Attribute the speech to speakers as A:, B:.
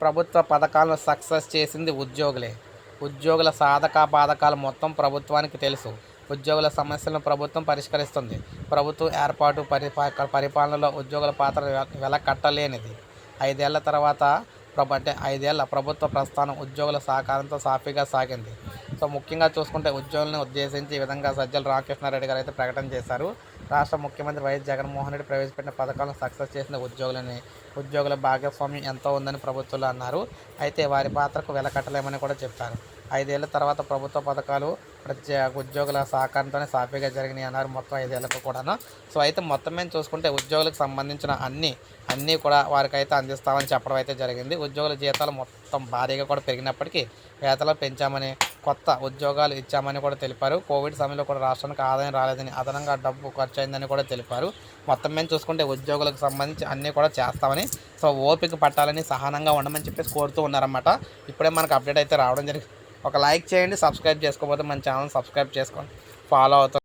A: ప్రభుత్వ పథకాలను సక్సెస్ చేసింది ఉద్యోగులే. ఉద్యోగుల సాధక బాధకాలు మొత్తం ప్రభుత్వానికి తెలుసు. ఉద్యోగుల సమస్యలను ప్రభుత్వం పరిష్కరిస్తుంది. ప్రభుత్వం ఏర్పాటు పరిపా పరిపాలనలో ఉద్యోగుల పాత్ర వెలకట్టలేనిది ఐదేళ్ళ తర్వాత ప్రభు అంటే ఐదేళ్ళ ప్రభుత్వ ప్రస్థానం ఉద్యోగుల సహకారంతో సాఫీగా సాగింది. సో ముఖ్యంగా చూసుకుంటే ఉద్యోగులను ఉద్దేశించి ఈ విధంగా సజ్జల రామకృష్ణారెడ్డి గారు అయితే ప్రకటన చేశారు. రాష్ట్ర ముఖ్యమంత్రి వైఎస్ జగన్మోహన్ రెడ్డి ప్రవేశపెట్టిన పథకాలను సక్సెస్ చేసిన ఉద్యోగులని ఉద్యోగుల భాగస్వామ్యం ఎంతో ఉందని ప్రభుత్వాలు అన్నారు. అయితే వారి పాత్రకు వెలకట్టలేమని కూడా చెప్పారు. ఐదేళ్ళ తర్వాత ప్రభుత్వ పథకాలు ప్రత్యేక ఉద్యోగుల సహకారంతోనే సాఫీగా జరిగినాయి అన్నారు మొత్తం ఐదేళ్ళకు కూడాను. సో అయితే మొత్తం మీద చూసుకుంటే ఉద్యోగులకు సంబంధించిన అన్ని అన్నీ కూడా వారికైతే అందిస్తామని చెప్పడం అయితే జరిగింది. ఉద్యోగుల జీతాలు మొత్తం భారీగా కూడా పెరిగినప్పటికీ వేతలు పెంచామని కొత్త ఉద్యోగాలు ఇచ్చామని కూడా తెలిపారు. కోవిడ్ సమయంలో కూడా రాష్ట్రానికి ఆదాయం రాలేదని అదనంగా డబ్బు ఖర్చు అయిందని కూడా తెలిపారు. మొత్తం మేము చూసుకుంటే ఉద్యోగులకు సంబంధించి అన్నీ కూడా చేస్తామని సో ఓపిక పట్టాలని సహనంగా ఉండమని చెప్పేసి కోరుతూ ఉన్నారన్నమాట. ఇప్పుడే మనకు అప్డేట్ అయితే రావడం జరిగింది. ఒక లైక్ చేయండి సబ్స్క్రైబ్ చేసుకోకపోతే మన ఛానల్ సబ్స్క్రైబ్ చేసుకోండి. ఫాలో అవుతాం